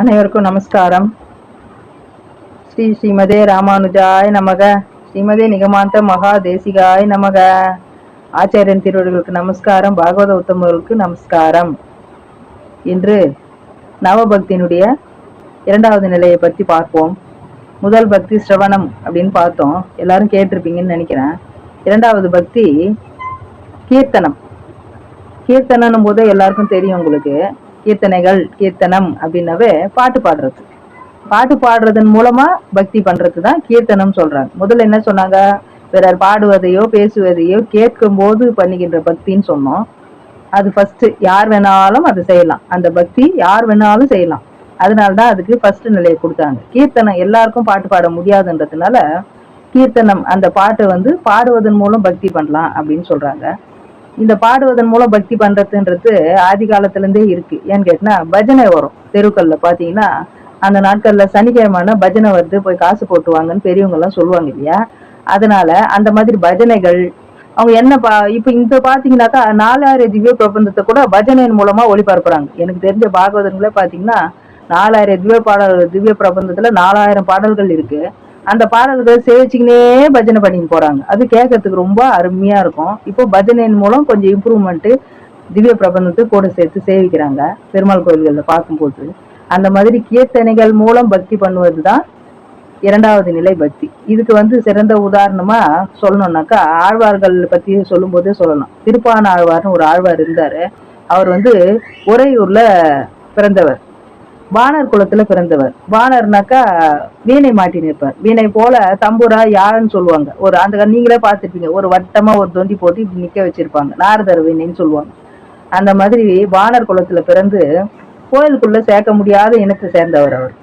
அனைவருக்கும் நமஸ்காரம். ஸ்ரீ ஸ்ரீமதே ராமானுஜாய் நமக. ஸ்ரீமதே நிகமாந்த மகா தேசிகாய் நமக. ஆச்சாரியன் திருவடிகளுக்கு நமஸ்காரம். பாகவத உத்தமர்களுக்கு நமஸ்காரம். இன்று நவபக்தியினுடைய இரண்டாவது நிலையை பற்றி பார்ப்போம். முதல் பக்தி சிரவணம் அப்படின்னு பார்த்தோம். எல்லாரும் கேட்டிருப்பீங்கன்னு நினைக்கிறேன். இரண்டாவது பக்தி கீர்த்தனம். கீர்த்தனம் போது எல்லாருக்கும் தெரியும் உங்களுக்கு. கீர்த்தனைகள் கீர்த்தனம் அப்படின்னாவே பாட்டு பாடுறது. பாட்டு பாடுறதன் மூலமா பக்தி பண்றது தான் கீர்த்தனம் சொல்றாங்க. முதல்ல என்ன சொன்னாங்க? பிறர் பாடுவதையோ பேசுவதையோ கேட்கும் போது பண்ணுகின்ற பக்தின்னு சொன்னோம். அது ஃபர்ஸ்ட் யார் வேணாலும் அதை செய்யலாம். அந்த பக்தி யார் வேணாலும் செய்யலாம். அதனால தான் அதுக்கு ஃபர்ஸ்ட் நிலையை கொடுத்தாங்க. கீர்த்தனம் எல்லாருக்கும் பாட்டு பாட முடியாதுன்றதுனால கீர்த்தனம் அந்த பாட்டை வந்து பாடுவதன் மூலம் பக்தி பண்ணலாம் அப்படின்னு சொல்றாங்க. இந்த பாடுவதன் மூலம் பக்தி பண்றதுன்றது ஆதி காலத்திலேருந்தே இருக்கு. ஏன்னு கேட்டினா பஜனை வரும். தெருக்கல்ல பார்த்தீங்கன்னா அந்த நாட்கள்ல சனிக்கிழமைனா பஜனை வருது போய் காசு போட்டுவாங்கன்னு பெரியவங்க எல்லாம் சொல்லுவாங்க இல்லையா? அதனால அந்த மாதிரி பஜனைகள் அவங்க என்ன பா இப்போ இந்த பார்த்தீங்கன்னாக்கா நாலாயிரம் திவ்ய பிரபந்தத்தை கூட பஜனையின் மூலமா ஒளிபரப்புறாங்க. எனக்கு தெரிஞ்ச பாகவதன்களே பார்த்தீங்கன்னா நாலாயிரம் திவ்ய பாடல் திவ்ய பிரபந்தத்துல நாலாயிரம் பாடல்கள் இருக்கு. அந்த பாடல்கள் சேவிச்சுக்கினே பஜனை பண்ணின்னு போறாங்க. அது கேட்கறதுக்கு ரொம்ப அருமையா இருக்கும். இப்போ பஜனையின் மூலம் கொஞ்சம் இம்ப்ரூவ்மெண்ட்டு திவ்ய பிரபந்தத்தை கூட சேர்த்து சேவிக்கிறாங்க. பெருமாள் கோயில்களில் பார்க்கும்போது. அந்த மாதிரி கீர்த்தனைகள் மூலம் பக்தி பண்ணுவது தான் இரண்டாவது நிலை பக்தி. இதுக்கு வந்து சிறந்த உதாரணமா சொல்லணும்னாக்கா ஆழ்வார்கள் பத்தி சொல்லும்போதே சொல்லலாம். திருப்பான ஆழ்வார்னு ஒரு ஆழ்வார் இருந்தாரு. அவர் வந்து உறையூர்ல பிறந்தவர். வானர் குலத்துல பிறந்தவர். வானர்னாக்கா வீணை மாட்டி நிற்பார். வீணை போல தம்பூரா யாழன்னு சொல்லுவாங்க. ஒரு அந்த நீங்களே பார்த்துருப்பீங்க. ஒரு வட்டமா ஒரு தொண்டி போட்டு இப்படி நிக்க வச்சிருப்பாங்க. நாரதர் வீணைன்னு சொல்லுவாங்க. அந்த மாதிரி வானர் குலத்துல பிறந்து கோயிலுக்குள்ள சேர்க்க முடியாத இனத்தை சேர்ந்தவர் அவர்.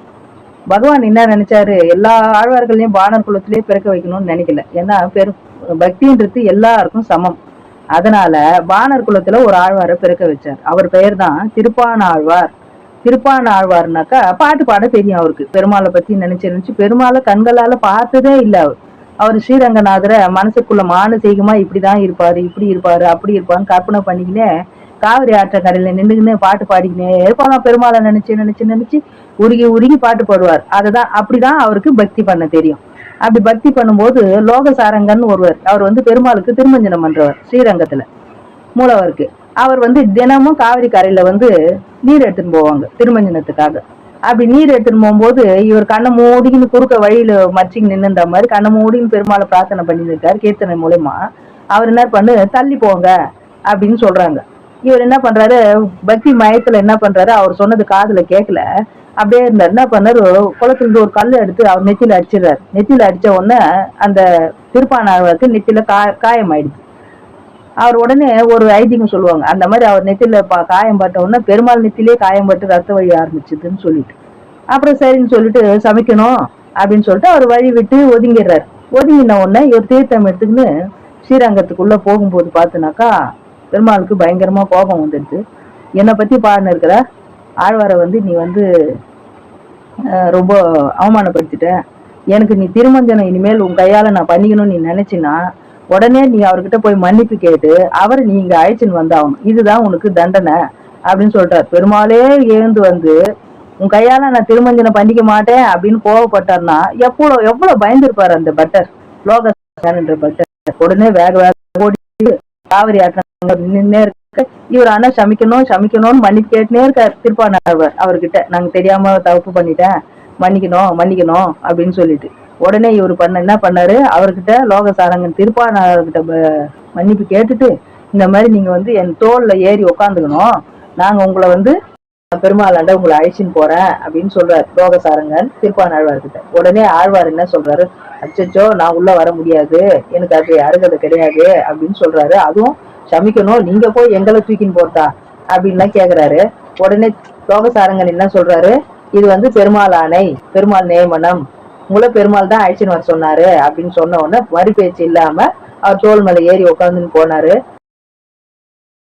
பகவான் என்ன நினைச்சாரு? எல்லா ஆழ்வார்களையும் வானர் குலத்திலேயே பிறக்க வைக்கணும்னு நினைக்கல. ஏன்னா பெரு பக்தின்றது எல்லாருக்கும் சமம். அதனால வானர் குலத்துல ஒரு ஆழ்வாரை பிறக்க வச்சார். அவர் பெயர் தான் திருப்பான ஆழ்வார் திருப்பான ஆழ்வார்னாக்கா பாட்டு பாட தெரியும் அவருக்கு. பெருமாளை பத்தி நினைச்சு நினைச்சு பெருமாளை கண்களால பார்த்ததே இல்லை அவர். அவர் ஸ்ரீரங்கநாதரை மனசுக்குள்ள மானசீகமா இப்படிதான் இருப்பாரு இப்படி இருப்பாரு அப்படி இருப்பாருன்னு கற்பனை பண்ணிக்கினே காவிரி ஆற்றக்கரையில நின்றுக்கின்னு பாட்டு பாடிக்கினே இருப்பாங்க பெருமாளை நினைச்சு நினைச்சு நினைச்சு உருகி உருகி பாட்டு பாடுவார். அதுதான் அப்படிதான் அவருக்கு பக்தி பண்ண தெரியும். அப்படி பக்தி பண்ணும்போது லோகசாரங்கன்னு ஒருவர் அவர் வந்து பெருமாளுக்கு திருமஞ்சனம் பண்றவர் ஸ்ரீரங்கத்துல மூலவருக்கு. அவர் வந்து தினமும் காவிரி கரையில வந்து நீர் எடுத்துன்னு போவாங்க திருமஞ்சனத்துக்காக. அப்படி நீர் எடுத்துன்னு போகும்போது இவர் கண்ணை மூடின்னு குறுக்க வழியில மச்சிங்க நின்னுன்ற மாதிரி கண்ணை மூடின்னு பெருமாளை பிரார்த்தனை பண்ணியிருக்காரு கீர்த்தனை மூலயமா. அவர் என்ன பண்ணு தள்ளி போங்க அப்படின்னு சொல்றாங்க. இவர் என்ன பண்றாரு பக்தி மயத்துல என்ன பண்றாரு அவர் சொன்னது காதுல கேட்கல அப்படியே இருந்தார். என்ன பண்ணாரு குளத்துல இருந்து ஒரு கல் எடுத்து அவர் நெத்தியில அடிச்சிடுறாரு. நெத்தியில அடிச்ச உடனே அந்த திருப்பானாவுக்கு நெத்தியில கா காயம் ஆயிடுச்சு அவர் உடனே ஒரு ஐதீகம் சொல்லுவாங்க. அந்த மாதிரி அவர் நெத்தியில காயம் பட்ட உடனே பெருமாள் நெத்திலே காயம் பட்டு ரத்த வழி ஆரம்பிச்சதுன்னு சொல்லிட்டு. அப்புறம் சரின்னு சொல்லிட்டு சமைக்கணும் அப்படின்னு சொல்லிட்டு அவர் வழி விட்டு ஒதுங்கிடுறாரு. ஒதுங்கின உடனே இவர் தீர்த்தம் எடுத்துக்கின்னு ஸ்ரீரங்கத்துக்குள்ள போகும்போது பார்த்துனாக்கா பெருமாளுக்கு பயங்கரமா கோபம் வந்துடுது. என்னை பத்தி பாடின இருக்கிற ஆழ்வாரை வந்து நீ வந்து ரொம்ப அவமானப்படுத்திட்ட. எனக்கு நீ திருமஞ்சனம் இனிமேல் உன் கையால நான் பண்ணிக்கணும்னு நீ நினைச்சினா உடனே நீ அவர்கிட்ட போய் மன்னிப்பு கேட்டு அவரை நீங்க அழைச்சின்னு வந்தாகணும் இதுதான் உனக்கு தண்டனை அப்படின்னு சொல்றாரு. பெருமாளே எழுந்து வந்து உன் கையால நான் திருமஞ்சனம் பண்ணிக்க மாட்டேன் அப்படின்னு கோவப்பட்டார்னா எவ்வளவு எவ்வளவு பயந்துருப்பாரு அந்த பட்டர். லோக பட்டர். உடனே வேக வேக ஓடி காவிரி ஆட்டம் நின்னே இருக்க இவர் ஆனா சமிக்கணும் சமிக்கணும்னு மன்னிப்பு கேட்டுனே திருப்பான அவர் அவர்கிட்ட. நாங்க தெரியாம தப்பு பண்ணிட்டேன். மன்னிக்கணும் மன்னிக்கணும் அப்படின்னு சொல்லிட்டு. உடனே இவர் பண்ண என்ன பண்ணாரு? அவர்கிட்ட லோகசாரங்கன் திருப்பானார்கிட்ட மன்னிப்பு கேட்டுட்டு இந்த மாதிரி நீங்க வந்து என் தோல்ல ஏறி உக்காந்துக்கணும். நாங்க உங்களை வந்து பெருமாளாண்ட உங்களை அழைச்சின்னு போறேன் அப்படின்னு சொல்றாரு லோகசாரங்கன் திருப்பான் ஆழ்வார்கிட்ட உடனே ஆழ்வார் என்ன சொல்றாரு? அச்சச்சோ நான் உள்ள வர முடியாது. எனக்கு அது அருகதை கிடையாது அப்படின்னு சொல்றாரு. அதுவும் சமிக்கணும் நீங்க போய் எங்களை தூக்கின்னு போறதா? அப்படின்லாம் கேக்குறாரு. உடனே லோகசாரங்கன் என்ன சொல்றாரு? இது வந்து பெருமாள் ஆணை பெருமாள் நியமனம் உங்களை பெருமாள் தான் அழைச்சின்னு வர சொன்னாரு அப்படின்னு சொன்ன உடனே மறு பேச்சு இல்லாம அவர் தோல் மேல ஏறி உட்காந்துன்னு போனாரு.